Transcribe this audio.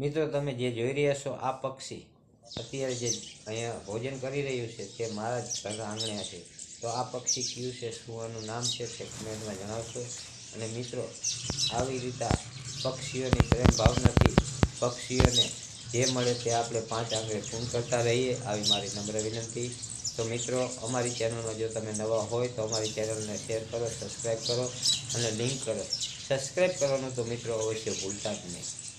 મિત્રો, તમે જે જોઈ રહ્યા છો, આ પક્ષી અત્યારે જે અહીંયા ભોજન કરી રહ્યું છે, તે મારા જ ઘર આંગણે છે. તો આ પક્ષી કયું છે, શું આનું નામ છે, તે કમેન્ટમાં જણાવશો. અને મિત્રો, આવી રીતે પક્ષીઓની પ્રેમ ભાવનાથી પક્ષીઓને જે મળે તે આપણે પાંચ આંગળે ફોન કરતા રહીએ, આવી મારી નમ્ર વિનંતી. તો મિત્રો, અમારી ચેનલમાં જો તમે નવા હોય, તો અમારી ચેનલને શેર કરો સબસ્ક્રાઈબ કરો અને લિંક કરો. સબસ્ક્રાઈબ કરવાનું તો મિત્રો અવશ્ય ભૂલતા જ નહીં.